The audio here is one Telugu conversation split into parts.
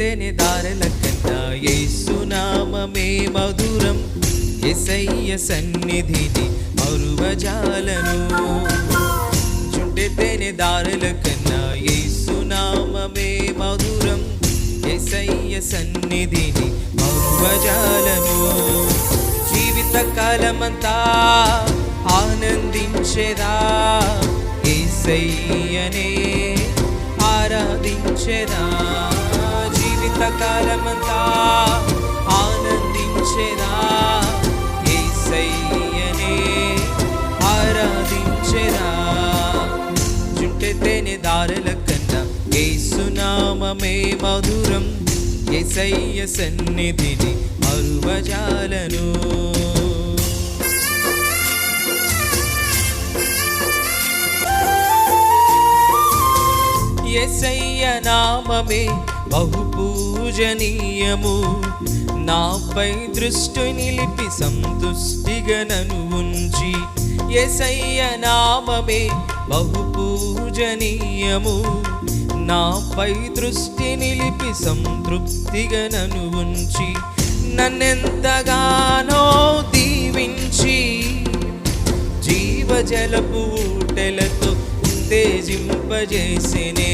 తేనె దారల కన్నా యేసునామమే మధురం. ఎసయ్య సన్నిధిని మరువజాలను. చుండితేనే తేనె దారుల కన్నా యేసునామమే మధురం. ఎసయ్య సన్నిధిని మరువజాలను. జీవిత కాలమంతా ఆనందించేదా ఏసయ్యనే? ఆరాధించేదా? జీవిత కాలమంతా ఆనందించేదా ఏసయ్యనే ఆరాధించేదా జుంటెతేనే దారుల కన్నా ఏసునామమే మధురం. ఏసయ్య సన్నిధిని మరువజాలను ఎసయ్య నామమే బహు పూజనీయము నాపై దృష్టి నిలిపి సంతుష్టిగా ఉంచి ఎసయ్య నామమే బహు పూజనీయము నాపై దృష్టి నిలిపి సంతృప్తిగా ఉంచి నన్నెంతగానో దీవించి జీవజలపు ఉత్తేజింపజేసినే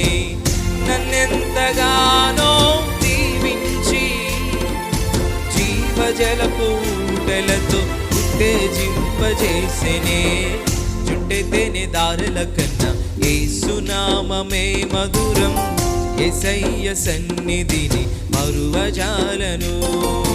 నన్నెంతగానో దీవించి జీవజలపు ఊటెలతో ఉత్తేజింపజేసినే. చుట్టె దారుల కన్నా ఏసునామమే మధురం. ఎసయ్య సన్నిధిని మరువజాలను.